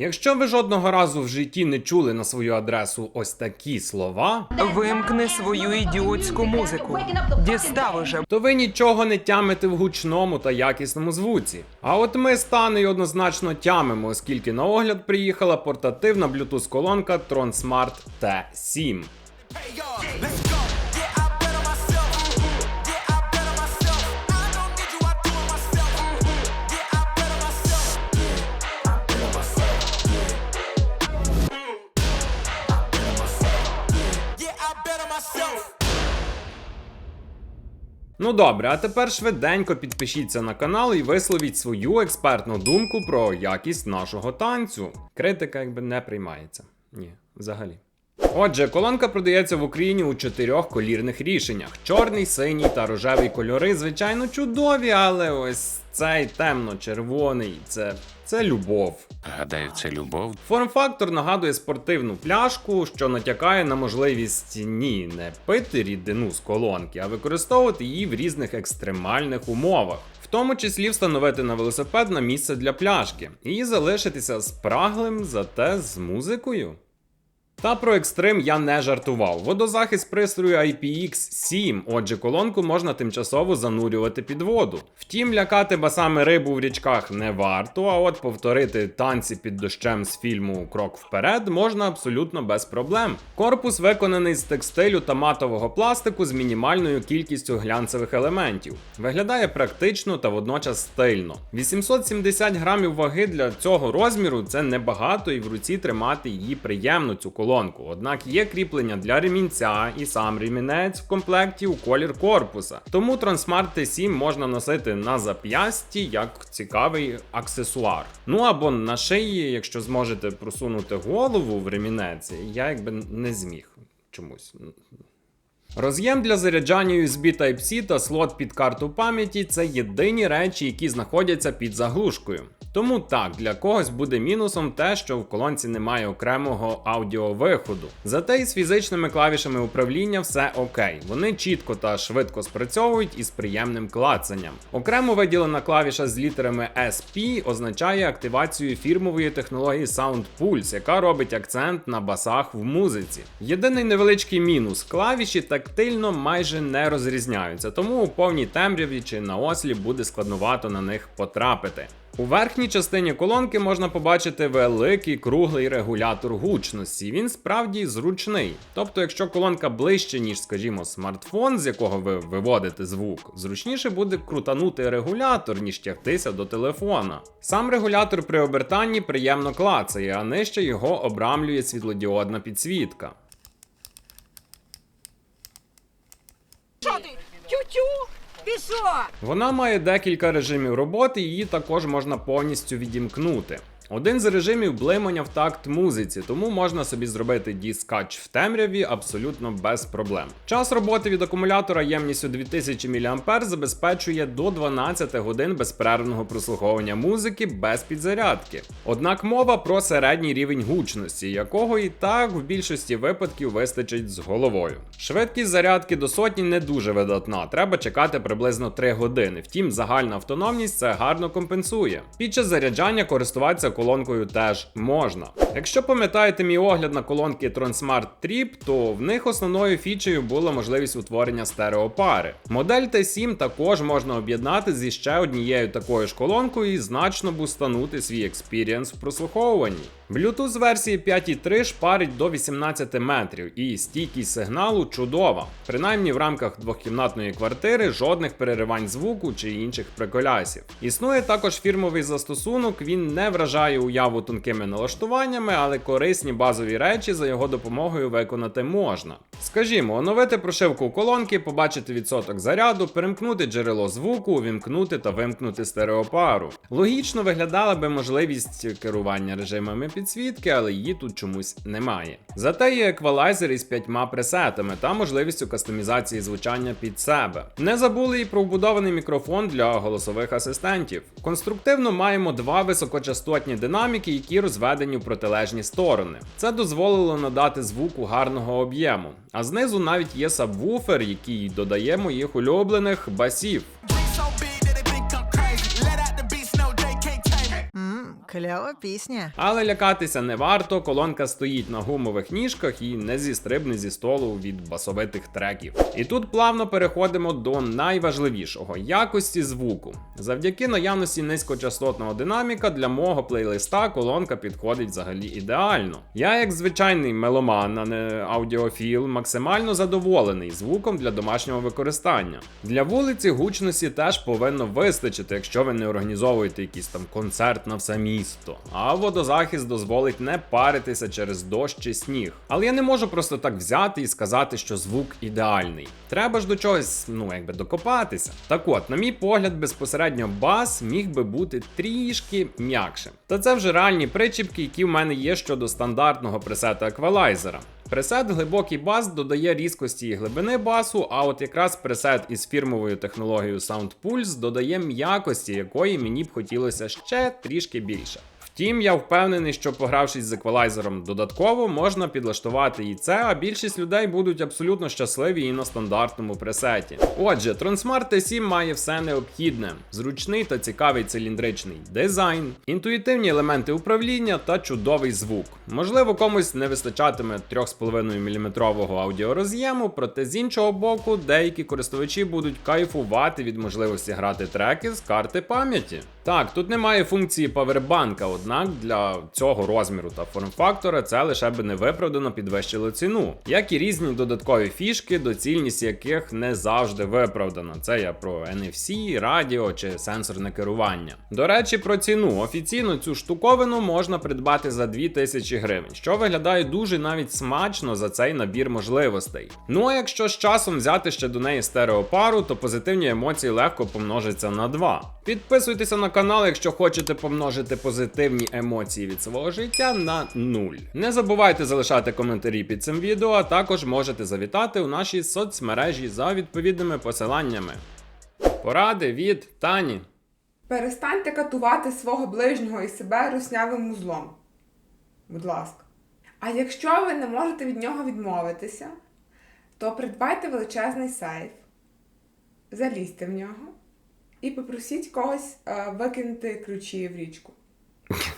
Якщо ви жодного разу в житті не чули на свою адресу ось такі слова, Вимкни свою ідіотську музику. Дістав уже. то ви нічого не тямите в гучному та якісному звуці. А от ми з Танею однозначно тямимо, оскільки на огляд приїхала портативна Bluetooth колонка Tron Smart T7. Ну добре, а тепер швиденько підпишіться на канал і висловіть свою експертну думку про якість нашого танцю. Критика якби не приймається. Ні, взагалі. Отже, колонка продається в Україні у чотирьох колірних рішеннях: чорний, синій та рожевий кольори, звичайно, чудові, але ось цей темно-червоний це, це любов. Гадаю, це любов. Форм-фактор нагадує спортивну пляшку, що натякає на можливість ні, не пити рідину з колонки, а використовувати її в різних екстремальних умовах, в тому числі встановити на велосипед на місце для пляшки і залишитися спраглим, зате з музикою. Та про екстрим я не жартував. Водозахист пристрою IPX7, отже, колонку можна тимчасово занурювати під воду. Втім, лякати басами рибу в річках не варто, а от повторити танці під дощем з фільму Крок вперед можна абсолютно без проблем. Корпус виконаний з текстилю та матового пластику з мінімальною кількістю глянцевих елементів. Виглядає практично та водночас стильно. 870 грамів ваги для цього розміру це небагато, і в руці тримати її приємно цю колонку. Однак є кріплення для ремінця і сам ремінець в комплекті у колір корпуса. Тому Transmart T7 можна носити на зап'ясті як цікавий аксесуар. Ну або на шиї, якщо зможете просунути голову в ремінець, я якби не зміг чомусь. Роз'єм для заряджання USB Type-C та слот під карту пам'яті це єдині речі, які знаходяться під заглушкою. Тому так, для когось буде мінусом те, що в колонці немає окремого аудіовиходу. Зате із фізичними клавішами управління все окей. Вони чітко та швидко спрацьовують із приємним клацанням. Окремо виділена клавіша з літерами SP означає активацію фірмової технології Sound Pulse, яка робить акцент на басах в музиці. Єдиний невеличкий мінус клавіші тактильно майже не розрізняються, тому у повній темряві чи на ослі буде складновато на них потрапити. У верхній частині колонки можна побачити великий круглий регулятор гучності. Він справді зручний. Тобто, якщо колонка ближче, ніж, скажімо, смартфон, з якого ви виводите звук, зручніше буде крутанути регулятор, ніж тягтися до телефона. Сам регулятор при обертанні приємно клацає, а нижче його обрамлює світлодіодна підсвітка. Що? Вона має декілька режимів роботи, її також можна повністю відімкнути. Один з режимів блимання в такт музиці, тому можна собі зробити діскач в темряві абсолютно без проблем. Час роботи від акумулятора ємністю 2000 мА забезпечує до 12 годин безперервного прослуховування музики без підзарядки. Однак мова про середній рівень гучності, якого і так в більшості випадків вистачить з головою. Швидкість зарядки до сотні не дуже видатна, треба чекати приблизно 3 години. Втім, загальна автономність це гарно компенсує. Під час заряджання користуватися колонкою теж можна. Якщо пам'ятаєте мій огляд на колонки Transmart Trip, то в них основною фічею була можливість утворення стереопари. Модель T7 також можна об'єднати зі ще однією такою ж колонкою і значно бустанути свій експірієнс в прослуховуванні. Bluetooth версії 5.3 шпарить до 18 метрів, і стійкість сигналу чудова. Принаймні в рамках двохкімнатної квартири жодних переривань звуку чи інших приколясів. Існує також фірмовий застосунок, він не вражає уяву тонкими налаштуваннями, але корисні базові речі за його допомогою виконати можна. Скажімо, оновити прошивку колонки, побачити відсоток заряду, перемкнути джерело звуку, увімкнути та вимкнути стереопару. Логічно виглядала би можливість керування режимами підсвітки, але її тут чомусь немає. Зате є еквалайзер із п'ятьма пресетами та можливістю кастомізації звучання під себе. Не забули і про вбудований мікрофон для голосових асистентів. Конструктивно маємо два високочастотні динаміки, які розведені в протилежні сторони. Це дозволило надати звуку гарного об'єму. А знизу навіть є сабвуфер, який додає моїх улюблених басів. Клява пісня. Але лякатися не варто, колонка стоїть на гумових ніжках і не зістрибне зі столу від басовитих треків. І тут плавно переходимо до найважливішого якості звуку. Завдяки наявності низькочастотного динаміка для мого плейлиста колонка підходить взагалі ідеально. Я, як звичайний меломан, а не аудіофіл, максимально задоволений звуком для домашнього використання. Для вулиці гучності теж повинно вистачити, якщо ви не організовуєте якийсь там концерт на все місто. А водозахист дозволить не паритися через дощ чи сніг. Але я не можу просто так взяти і сказати, що звук ідеальний. Треба ж до чогось, ну якби докопатися. Так от, на мій погляд, безпосередньо бас міг би бути трішки м'якшим. Та це вже реальні причіпки, які в мене є щодо стандартного пресету еквалайзера. Пресет глибокий бас додає різкості і глибини басу, а от якраз пресет із фірмовою технологією Sound додає м'якості, якої мені б хотілося ще трішки більше. Втім, я впевнений, що погравшись з еквалайзером додатково, можна підлаштувати і це, а більшість людей будуть абсолютно щасливі і на стандартному пресеті. Отже, Transmart T7 має все необхідне: зручний та цікавий циліндричний дизайн, інтуїтивні елементи управління та чудовий звук. Можливо, комусь не вистачатиме 3,5 мм аудіороз'єму, проте з іншого боку, деякі користувачі будуть кайфувати від можливості грати треки з карти пам'яті. Так, тут немає функції павербанка, однак для цього розміру та форм-фактора це лише би не виправдано підвищило ціну, як і різні додаткові фішки, доцільність яких не завжди виправдана. Це я про NFC, радіо чи сенсорне керування. До речі, про ціну. Офіційно цю штуковину можна придбати за 2000 гривень, що виглядає дуже навіть смачно за цей набір можливостей. Ну а якщо з часом взяти ще до неї стереопару, то позитивні емоції легко помножаться на 2. Підписуйтеся на канал, якщо хочете помножити позитивні емоції від свого життя на 0. Не забувайте залишати коментарі під цим відео, а також можете завітати у наші соцмережі за відповідними посиланнями. Поради від Тані. Перестаньте катувати свого ближнього і себе руснявим узлом. Будь ласка. А якщо ви не можете від нього відмовитися, то придбайте величезний сейф, залізьте в нього і попросіть когось е, викинути ключі в річку.